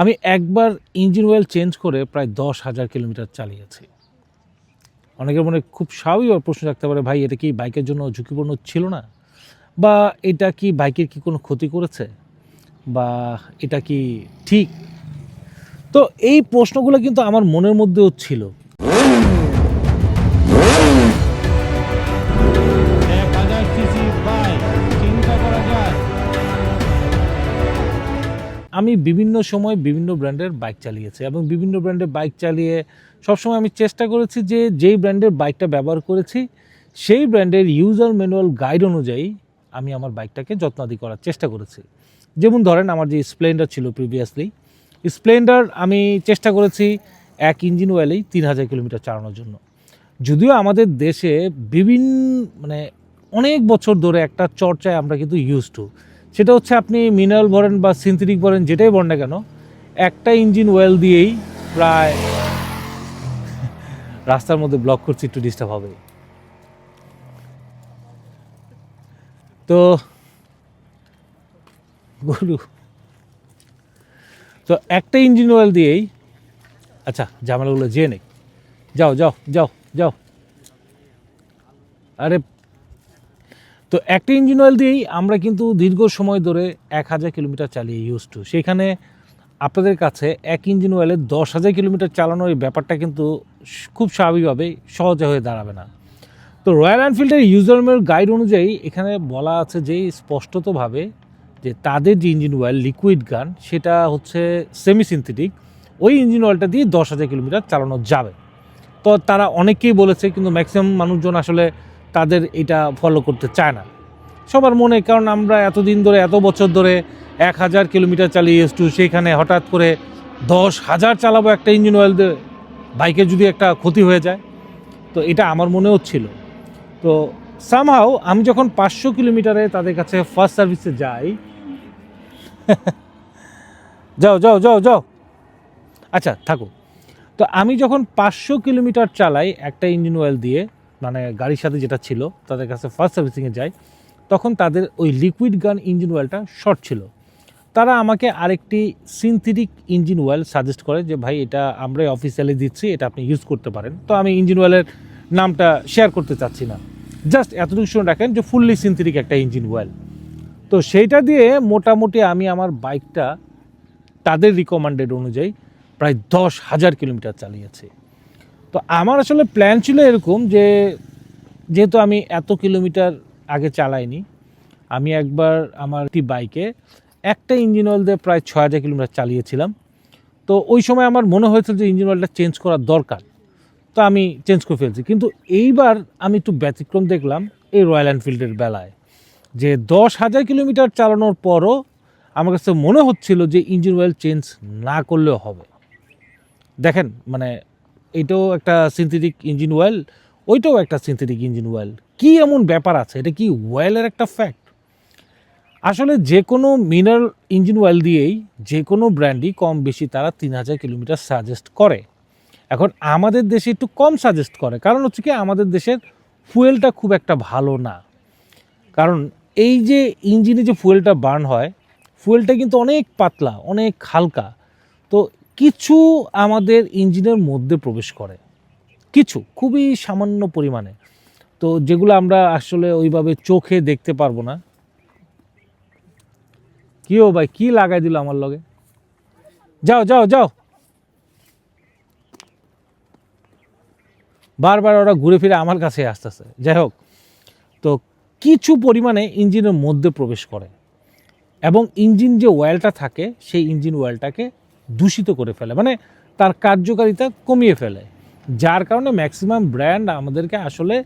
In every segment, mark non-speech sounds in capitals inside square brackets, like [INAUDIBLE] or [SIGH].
আমি একবার engine oil change করে প্রায় দশ হাজার কিলোমিটার চালিয়েছি। অনেকের মনে খুব স্বাভাবিক প্রশ্ন থাকতে পারে, ভাই, এটা কি বাইকের জন্য ঝুঁকিপূর্ণ ছিল না? বা এটা কি বাইকের কি কোনো ক্ষতি করেছে? বা এটা কি ঠিক? তো এই প্রশ্নগুলো কিন্তু আমার মনের মধ্যেও ছিল। আমি বিভিন্ন সময় বিভিন্ন ব্র্যান্ডের বাইক চালিয়েছি এবং বিভিন্ন ব্র্যান্ডের বাইক চালিয়ে সবসময় আমি চেষ্টা করেছি যে যেই ব্র্যান্ডের বাইকটা ব্যবহার করেছি, সেই ব্র্যান্ডের ইউজার ম্যানুয়াল গাইড অনুযায়ী আমি আমার বাইকটাকে যত্নাদি করার চেষ্টা করেছি। যেমন ধরেন আমার যে স্প্লেন্ডার ছিল প্রিভিয়াসলি স্প্লেন্ডার আমি চেষ্টা করেছি এক ইঞ্জিন অয়েলেই তিন হাজার কিলোমিটার চালানোর জন্য। যদিও আমাদের দেশে বিভিন্ন মানে অনেক বছর ধরে একটা চর্চায় আমরা কিন্তু ইউজ টু সেটা হচ্ছে আপনি মিনারেল বলেন বা সিনথেটিক বলেন যেটাই বলেন না কেন, একটা ইঞ্জিন অয়েল দিয়েই প্রায় [LAUGHS] রাস্তার মধ্যে ব্লক করছি, একটু ডিস্টার্ব হবে। তো গরু তো একটা ইঞ্জিন অয়েল দিয়েই আচ্ছা ঝামেলাগুলো যেয়ে নেই। যাও যাও যাও যাও। আরে তো একটা ইঞ্জিন অয়েল দিয়েই আমরা কিন্তু দীর্ঘ সময় ধরে এক হাজার কিলোমিটার চালিয়ে ইউজ টু সেখানে আপনাদের কাছে এক ইঞ্জিন অয়েলে দশ হাজার কিলোমিটার চালানোর এই ব্যাপারটা কিন্তু খুব স্বাভাবিকভাবে সহজে হয়ে দাঁড়াবে না। তো রয়্যাল এনফিল্ডের ইউজার গাইড অনুযায়ী এখানে বলা আছে যে স্পষ্টতভাবে যে তাদের যে ইঞ্জিন অয়েল লিকুইড গান সেটা হচ্ছে সেমি সিনথেটিক ওই ইঞ্জিন অয়েলটা দিয়ে দশ হাজার কিলোমিটার চালানো যাবে। তো তারা অনেকেই বলেছে, কিন্তু ম্যাক্সিমাম মানুষজন আসলে তাদের এটা ফলো করতে চায় না। সবার মনে, কারণ আমরা এতদিন ধরে, এত বছর ধরে এক হাজার কিলোমিটার চালিয়ে এসটু সেইখানে হঠাৎ করে দশ হাজার চালাবো একটা ইঞ্জিন অয়েল দিয়ে বাইকের যদি একটা ক্ষতি হয়ে যায়। তো এটা আমার মনেও ছিল। তো সামহাও আমি যখন পাঁচশো কিলোমিটারে তাদের কাছে ফার্স্ট সার্ভিসে যাই, [LAUGHS] যাও যাও যাও যাও। আচ্ছা থাকো। তো আমি যখন পাঁচশো কিলোমিটার চালাই একটা ইঞ্জিন অয়েল দিয়ে মানে গাড়ির সাথে যেটা ছিল, তাদের কাছে ফার্স্ট সার্ভিসিংয়ে যাই তখন তাদের ওই লিকুইড গান ইঞ্জিন অয়েলটা শর্ট ছিল। তারা আমাকে আরেকটি সিনথেটিক ইঞ্জিন অয়েল সাজেস্ট করে যে, ভাই, এটা আমরাই অফিসিয়ালি দিচ্ছি, এটা আপনি ইউজ করতে পারেন। তো আমি ইঞ্জিন অয়েলের নামটা শেয়ার করতে চাচ্ছি না। জাস্ট এতটুকু শুনে রাখেন যে ফুললি সিনথেটিক একটা ইঞ্জিন অয়েল তো সেইটা দিয়ে মোটামুটি আমি আমার বাইকটা তাদের রিকমান্ডেড অনুযায়ী প্রায় দশ হাজার কিলোমিটার চালিয়েছি। তো আমার আসলে প্ল্যান ছিল এরকম যে, যেহেতু আমি এত কিলোমিটার আগে চালাইনি, আমি একবার আমার একটি বাইকে একটা ইঞ্জিন অয়েল দিয়ে প্রায় ছ হাজার কিলোমিটার চালিয়েছিলাম। তো ওই সময় আমার মনে হয়েছিল যে ইঞ্জিন অয়েলটা চেঞ্জ করার দরকার। তো আমি চেঞ্জ করে ফেলছি। কিন্তু এইবার আমি একটু ব্যতিক্রম দেখলাম এই রয়্যাল এনফিল্ডের বেলায় যে দশ হাজার কিলোমিটার চালানোর পরও আমার কাছে মনে হচ্ছিল যে ইঞ্জিন অয়েল চেঞ্জ না করলেও হবে। দেখেন মানে এটাও একটা সিনথেটিক ইঞ্জিন অয়েল ওইটাও একটা সিনথেটিক ইঞ্জিন অয়েল কী এমন ব্যাপার আছে? এটা কি অয়েলের একটা ফ্যাক্ট আসলে যে কোনো মিনারেল ইঞ্জিন অয়েল দিয়েই যে কোনো ব্র্যান্ডই কম বেশি তারা তিন হাজার কিলোমিটার সাজেস্ট করে। এখন আমাদের দেশে একটু কম সাজেস্ট করে। কারণ হচ্ছে কি, আমাদের দেশের ফুয়েলটা খুব একটা ভালো না। কারণ এই যে ইঞ্জিনে যে ফুয়েলটা বার্ন হয় ফুয়েলটা কিন্তু অনেক পাতলা, অনেক হালকা। তো কিছু আমাদের ইঞ্জিনের মধ্যে প্রবেশ করে। কিছু, খুবই সামান্য পরিমাণে। তো যেগুলো আমরা আসলে ওইভাবে চোখে দেখতে পারব না। কি ও ভাই, কি লাগাই দিল আমার লগে? যাও যাও যাও। বারবার ওরা ঘুরে ফিরে আমার কাছে আসতেছে। যাই হোক, তো কিছু পরিমাণে ইঞ্জিনের মধ্যে প্রবেশ করে। এবং ইঞ্জিন যে অয়েলটা থাকে, সেই ইঞ্জিন অয়েলটাকে দূষিত করে ফেলে মানে তার কার্যকারিতা কমিয়ে ফেলে। যার কারণে ম্যাক্সিমাম ব্র্যান্ড আমাদেরকে আসলে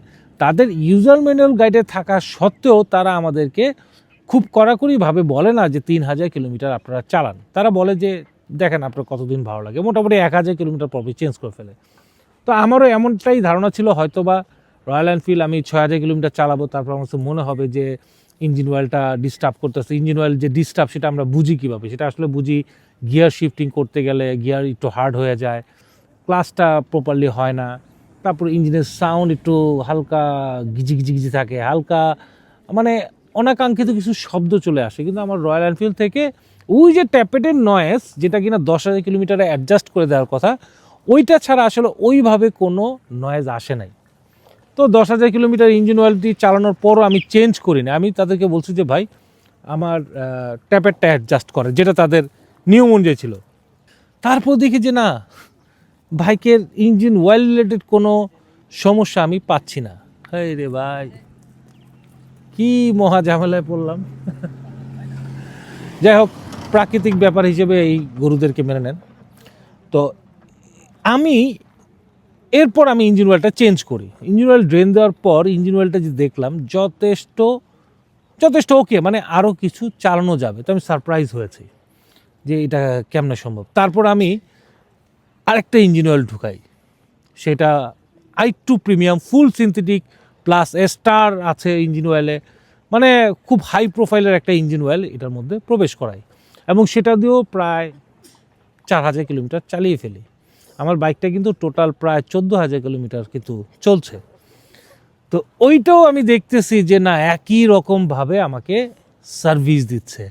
তাদের ইউজার ম্যানুয়াল গাইডে থাকা সত্ত্বেও তারা আমাদেরকে খুব কড়াকড়িভাবে বলে না যে তিন হাজার কিলোমিটার আপনারা চালান। তারা বলে যে, দেখেন আপনার কতদিন ভালো লাগে। মোটামুটি এক হাজার কিলোমিটার পর চেঞ্জ করে ফেলে। তো আমারও এমনটাই ধারণা ছিল হয়তো বা রয়্যাল এনফিল্ড আমি ছয় হাজার কিলোমিটার চালাবো, তারপর আমার মনে হবে যে ইঞ্জিন অয়েলটা ডিস্টার্ব করতেছে। ইঞ্জিন অয়েল যে ডিস্টার্ব সেটা আমরা বুঝি কীভাবে? সেটা আসলে বুঝি গিয়ার শিফটিং করতে গেলে গিয়ার একটু হার্ড হয়ে যায়, ক্লাসটা প্রপারলি হয় না, তারপর ইঞ্জিনের সাউন্ড একটু হালকা গিজি গিজি গিজি থাকে, হালকা মানে অনাকাঙ্ক্ষিত কিছু শব্দ চলে আসে। কিন্তু আমার রয়্যাল এনফিল্ড থেকে ওই যে ট্যাপেটের নয়েস যেটা কিনা দশ হাজার কিলোমিটারে অ্যাডজাস্ট করে দেওয়ার কথা, ওইটা ছাড়া আসলে ওইভাবে কোনো নয়েজ আসে নাই। তো দশ হাজার কিলোমিটার ইঞ্জিন অয়েলটি চালানোর পরও আমি চেঞ্জ করি না আমি তাদেরকে বলছি যে ভাই, আমার ট্যাপেরটা অ্যাডজাস্ট করে, যেটা তাদের নিয়ম অনুযায়ী ছিল। তারপর দেখি যে না, বাইকের ইঞ্জিন অয়েল রিলেটেড কোনো সমস্যা আমি পাচ্ছি না। হাই রে ভাই, কি মহা ঝামেলায় পড়লাম। যাই হোক, প্রাকৃতিক ব্যাপার হিসেবে এই গরুদেরকে মেনে নেন। তো আমি, এরপর আমি ইঞ্জিন অয়েলটা চেঞ্জ করি। ইঞ্জিন ওয়েল ড্রেন দেওয়ার পর ইঞ্জিন অয়েলটা যে দেখলাম, যথেষ্ট যথেষ্ট ওকে মানে আরও কিছু চালানো যাবে। তো আমি সারপ্রাইজ হয়েছি। যে এটা কেমনে সম্ভব? তারপর আমি আরেকটা ইঞ্জিন অয়েল ঢুকাই। সেটা I two premium full synthetic plus star আছে ইঞ্জিন অয়েলে মানে খুব হাই প্রোফাইলের একটা ইঞ্জিন অয়েল এটার মধ্যে প্রবেশ করাই। এবং সেটা দিয়েও প্রায় চার হাজার কিলোমিটার চালিয়ে ফেলি। আমার বাইকটা কিন্তু টোটাল প্রায় চোদ্দ হাজার কিলোমিটার কিন্তু চলছে। তো ওইটাও আমি দেখতেছি যে না, একই রকমভাবে আমাকে সার্ভিস দিচ্ছে।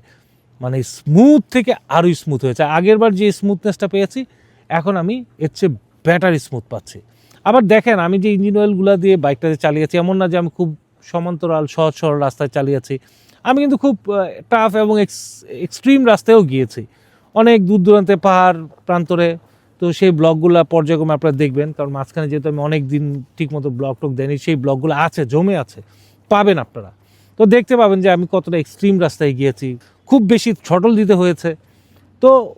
মানে স্মুথ থেকে আরও স্মুথ হয়েছে। আগের বার যে স্মুথনেসটা পেয়েছি, এখন আমি এর চেয়ে ব্যাটার স্মুথ পাচ্ছি। আবার দেখেন, আমি যে ইঞ্জিন অয়েলগুলো দিয়ে বাইকটাতে চালিয়েছি, এমন না যে আমি খুব সমান্তরাল, সহজ, সরল রাস্তায় চালিয়েছি। আমি কিন্তু খুব টাফ এবং এক্সট্রিম রাস্তায়ও গিয়েছি। অনেক দূর দূরান্তে, পাহাড় প্রান্তরে। তো সেই ব্লগগুলো পর্যায়ক্রমে আপনারা দেখবেন, কারণ মাঝখানে যেহেতু আমি অনেক দিন ঠিকমতো ব্লগ টক দেয়নি সেই ব্লগগুলো আছে, জমে আছে। পাবেন আপনারা। তো দেখতে পাবেন যে আমি কতটা এক্সট্রিম রাস্তায় গিয়েছি। খুব বেশি ছটল দিতে হয়েছে। তো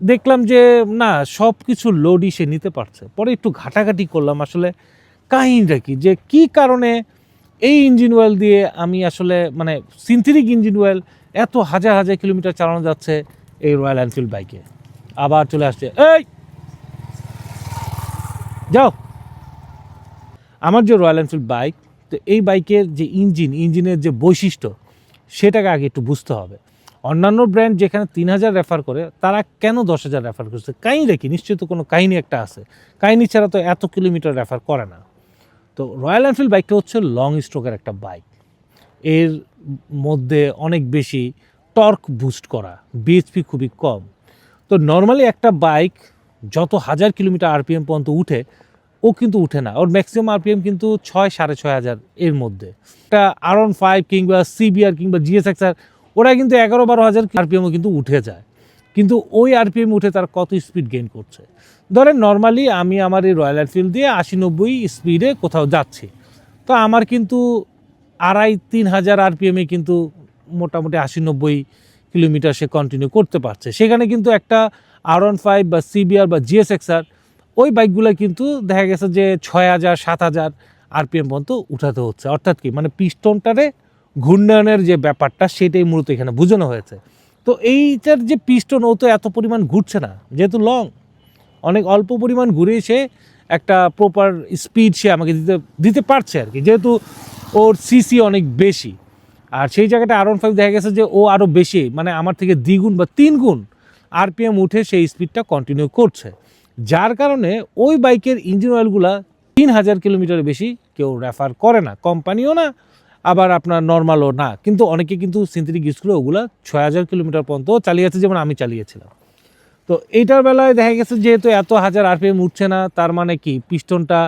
দেখলাম যে, না সব কিছু লোডই সে নিতে পারছে। পরে একটু ঘাটাঘাটি করলাম। আসলে কাহিনীটা কি? যে কি কারণে এই ইঞ্জিন অয়েল দিয়ে আমি আসলে মানে সিনথেটিক ইঞ্জিন অয়েল এত হাজার হাজার কিলোমিটার চালানো যাচ্ছে এই রয়্যাল এনফিল্ড বাইকে আবার চলে আসছে। এই! যাও। আমার যে রয়্যাল এনফিল্ড বাইক তো এই বাইকের যে ইঞ্জিন ইঞ্জিনের যে বৈশিষ্ট্য সেটাকে আগে একটু বুঝতে হবে। অন্যান্য ব্র্যান্ড যেখানে তিন হাজার রেফার করে, তারা কেন দশ হাজার রেফার করছে? কাহিনি কি? নিশ্চিত কোনো কাহিনী একটা আছে। কাহিনি ছাড়া তো এত কিলোমিটার রেফার করে না। তো রয়্যাল এনফিল্ড বাইকটা হচ্ছে লং স্ট্রোকের একটা বাইক এর মধ্যে অনেক বেশি টর্ক বুস্ট করা বিএচপি খুবই কম। তো নর্মালি একটা বাইক যত হাজার কিলোমিটার আরপিএম পর্যন্ত উঠে ও কিন্তু উঠে না। ওর ম্যাক্সিমাম আরপিএম কিন্তু ছয়, সাড়ে ছয় হাজার এর মধ্যে। একটা আর ওয়ান ফাইভ কিংবা সিবিআর কিংবা জিএসএক্সআর ওরা কিন্তু এগারো, বারো হাজার আরপিএমও কিন্তু উঠে যায়। কিন্তু ওই আরপিএম উঠে তার কত স্পিড গেইন করছে? ধরেন নর্মালি আমি আমার এই রয়্যাল এনফিল্ড দিয়ে আশি, নব্বই স্পিডে কোথাও যাচ্ছি। তো আমার কিন্তু আড়াই, তিন হাজার আরপিএমে কিন্তু মোটামুটি আশি, নব্বই কিলোমিটার সে কন্টিনিউ করতে পারছে। সেখানে কিন্তু একটা আর ওয়ান ফাইভ বা সিবিআর বা জিএসএক্সআর ওই বাইকগুলো কিন্তু দেখা গেছে যে ছয় হাজার, সাত হাজার আরপিএম পর্যন্ত উঠাতে হচ্ছে। অর্থাৎ কি? মানে পিস্টনটারে ঘূর্ণায়নের যে ব্যাপারটা, সেটাই মূলত এখানে বোঝানো হয়েছে। তো এইটার যে পিস্টন, ও তো এত পরিমাণ ঘুরছে না, যেহেতু লং। অনেক অল্প পরিমাণ ঘুরে সে একটা প্রপার স্পিড সে আমাকে দিতে দিতে পারছে আর কি। যেহেতু ওর সিসি অনেক বেশি। আর সেই জায়গাটা আর ফাইভ দেখা গেছে যে ও আরও বেশি মানে আমার থেকে দ্বিগুণ বা তিন গুণ আরপিএম উঠে সেই স্পিডটা কন্টিনিউ করছে। যার কারণে ওই বাইকের ইঞ্জিন অয়েলগুলা তিন হাজার কিলোমিটার বেশি কেউ রেফার করে না। কোম্পানিও না, আবার আপনার নর্মালও না। কিন্তু অনেকে কিন্তু সিনথেটিক ইউজগুলো ওগুলো ছয় হাজার কিলোমিটার পর্যন্ত চালিয়েছে যেমন আমি চালিয়েছিলাম। তো এইটার বেলায় দেখা গেছে যেহেতু এত হাজার আরপিএম উঠছে না, তার মানে কি? পিস্টনটা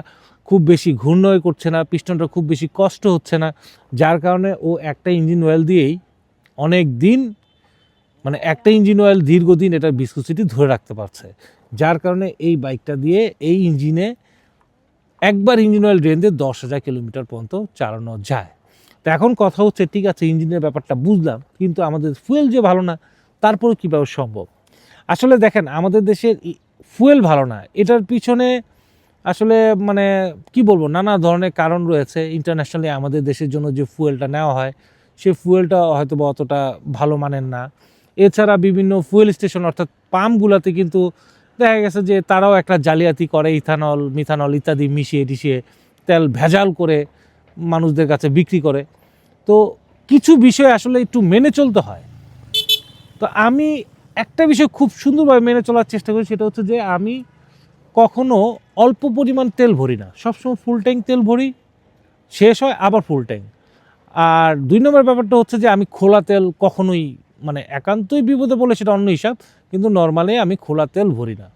খুব বেশি ঘূর্ণয় করছে না, পিস্টনটা খুব বেশি কষ্ট হচ্ছে না, যার কারণে ও একটা ইঞ্জিন অয়েল দিয়েই অনেক দিন মানে একটা ইঞ্জিন অয়েল দীর্ঘদিন এটার বিস্কুসিটি ধরে রাখতে পারছে। যার কারণে এই বাইকটা দিয়ে এই ইঞ্জিনে একবার ইঞ্জিন অয়েল ড্রেন দিয়ে দশ হাজার কিলোমিটার পর্যন্ত চালানো যায়। তো এখন কথা হচ্ছে, ঠিক আছে, ইঞ্জিনের ব্যাপারটা বুঝলাম, কিন্তু আমাদের ফুয়েল যে ভালো না তারপরে কীভাবে সম্ভব? আসলে দেখেন, আমাদের দেশের ফুয়েল ভালো না। এটার পিছনে আসলে মানে কি বলব, নানা ধরনের কারণ রয়েছে। ইন্টারন্যাশনালি আমাদের দেশের জন্য যে ফুয়েলটা নেওয়া হয়, সে ফুয়েলটা হয়তো বা অতটা ভালো মানের না। এছাড়া বিভিন্ন ফুয়েল স্টেশন অর্থাৎ পাম্পগুলোতে কিন্তু দেখা গেছে যে তারাও একটা জালিয়াতি করে, ইথানল, মিথানল ইত্যাদি মিশিয়ে টিশিয়ে তেল ভেজাল করে মানুষদের কাছে বিক্রি করে। তো কিছু বিষয় আসলে একটু মেনে চলতে হয়। তো আমি একটা বিষয় খুব সুন্দরভাবে মেনে চলার চেষ্টা করি, সেটা হচ্ছে যে আমি কখনো অল্প পরিমাণ তেল ভরি না। সবসময় ফুল ট্যাঙ্ক তেল ভরি, শেষ হয় আবার ফুল ট্যাঙ্ক আর দুই নম্বর ব্যাপারটা হচ্ছে যে আমি খোলা তেল কখনোই মানে একান্তই বিপদে পড়লে সেটা অন্য হিসাব। কিন্তু নর্মালি আমি খোলা তেল ভরি না।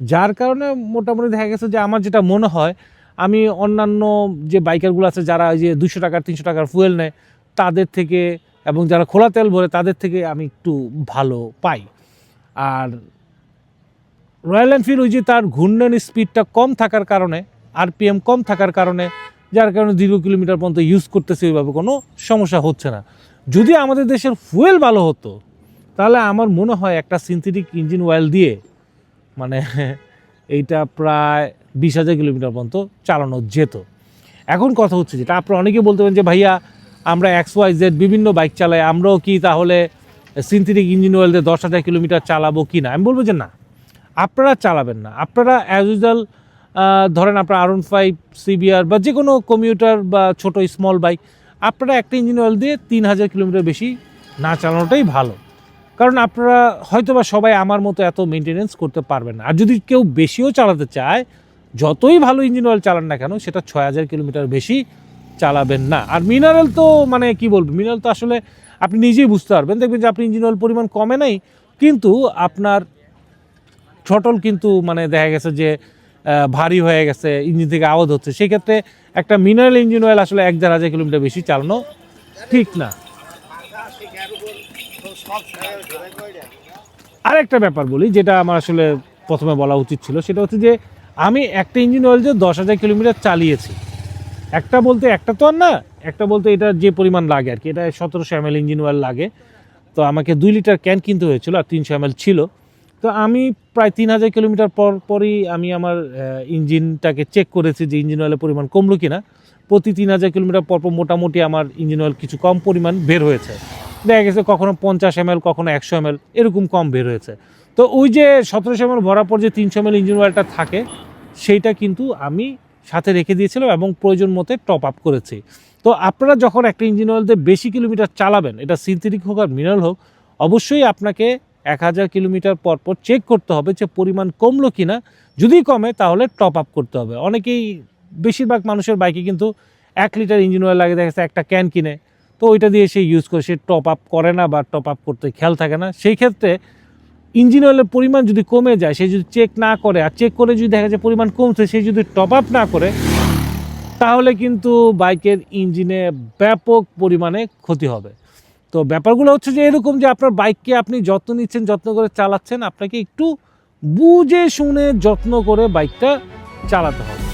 যার কারণে মোটামুটি দেখা গেছে যে আমার যেটা মনে হয়, আমি অন্যান্য যে বাইকারগুলো আছে যারা ওই যে দুশো টাকার, তিনশো টাকার ফুয়েল নেয়, তাদের থেকে এবং যারা খোলা তেল ভরে, তাদের থেকে আমি একটু ভালো পাই। আর রয়্যাল এনফিল্ড ওই যে তার ঘূর্ণন স্পিডটা কম থাকার কারণে আরপিএম কম থাকার কারণে, যার কারণে দীর্ঘ কিলোমিটার পর্যন্ত ইউজ করতেছে, ওইভাবে কোনো সমস্যা হচ্ছে না। যদি আমাদের দেশের ফুয়েল ভালো হতো তাহলে আমার মনে হয় একটা সিনথেটিক ইঞ্জিন অয়েল দিয়ে মানে এইটা প্রায় বিশ হাজার কিলোমিটার পর্যন্ত চালানো যেত। এখন কথা হচ্ছে যেটা, আপনারা অনেকে বলতে পারেন যে, ভাইয়া, আমরা এক্স ওয়াই জেড বিভিন্ন বাইক চালাই, আমরাও কি তাহলে সিনথেটিক ইঞ্জিন অয়েল দিয়ে দশ হাজার কিলোমিটার চালাবো কি না আমি বলব যে, না, আপনারা চালাবেন না। আপনারা অ্যাজ ইউজুয়াল ধরেন আপনার আরন ফাইভ সিবিআর বা যে কোনো কমিউটার বা ছোট স্মল বাইক আপনারা একটা ইঞ্জিন অয়েল দিয়ে তিন হাজার কিলোমিটার বেশি না চালানোটাই ভালো। কারণ আপনারা হয়তোবা সবাই আমার মতো এত মেনটেনেন্স করতে পারবেন না। আর যদি কেউ বেশিও চালাতে চায়, যতই ভালো ইঞ্জিন অয়েল চালান না কেন, সেটা ছয় হাজার কিলোমিটার বেশি চালাবেন না। আর মিনারেল তো মানে কি বলব মিনারেল তো আসলে আপনি নিজেই বুঝতে পারবেন। দেখবেন যে আপনি ইঞ্জিন অয়েল পরিমাণ কমে নাই, কিন্তু আপনার ছটল কিন্তু মানে দেখা গেছে যে ভারী হয়ে গেছে ইঞ্জিন থেকে আওয়াজ হচ্ছে। সেক্ষেত্রে একটা মিনারেল ইঞ্জিন অয়েল আসলে এক দেড় হাজার কিলোমিটার বেশি চালানো ঠিক না। আরেকটা ব্যাপার বলি, যেটা আমার আসলে প্রথমে বলা উচিত ছিল, সেটা হচ্ছে যে আমি একটা ইঞ্জিন অয়েল যে দশ হাজার কিলোমিটার চালিয়েছি। একটা বলতে একটা তো আর না, একটা বলতে এটা যে পরিমাণ লাগে আর কি, এটা সতেরোশো এম ইঞ্জিন অয়েল লাগে। তো আমাকে দুই লিটার ক্যান কিনতে হয়েছিল আর তিনশো এম ছিল। তো আমি প্রায় তিন হাজার কিলোমিটার পর পরই আমি আমার ইঞ্জিনটাকে চেক করেছি যে ইঞ্জিন অয়েলের পরিমাণ কমলো কিনা। প্রতি তিন হাজার কিলোমিটার পর পর মোটামুটি আমার ইঞ্জিন অয়েল কিছু কম পরিমাণ বের হয়েছে। দেখা গেছে কখনো পঞ্চাশ এম এল কখনো একশো এম এরকম কম বের হয়েছে। তো ওই যে সতেরোশো এম ভরার পর যে তিনশো এম এল ইঞ্জিন অয়েলটা থাকে, সেইটা কিন্তু আমি সাথে রেখে দিয়েছিলাম এবং প্রয়োজন মতে টপ আপ করেছি। তো আপনারা যখন একটা ইঞ্জিন অয়েল দিয়ে বেশি কিলোমিটার চালাবেন, এটা সিনথেটিক হোক আর মিনারেল হোক, অবশ্যই আপনাকে এক হাজার কিলোমিটার পর পর চেক করতে হবে যে পরিমাণ কমলো কি না যদি কমে, তাহলে টপ আপ করতে হবে। অনেকেই বেশিরভাগ মানুষের বাইকে কিন্তু এক লিটার ইঞ্জিন অয়েল লাগে, দেখা যাচ্ছে একটা ক্যান কিনে। তো ওইটা দিয়ে সে ইউজ করে, সে টপ আপ করে না বা টপ আপ করতে খেয়াল থাকে না। সেই ক্ষেত্রে ইঞ্জিন অয়েলের পরিমাণ যদি কমে যায়, সে যদি চেক না করে, আর চেক করে যদি দেখা যায় পরিমাণ কমছে, সে যদি টপ আপ না করে, তাহলে কিন্তু বাইকের ইঞ্জিনে ব্যাপক পরিমাণে ক্ষতি হবে। তো ব্যাপারগুলো হচ্ছে যে এরকম যে আপনার বাইককে আপনি যত্ন নিচ্ছেন, যত্ন করে চালাচ্ছেন, আপনাকে একটু বুঝে শুনে যত্ন করে বাইকটা চালাতে হবে।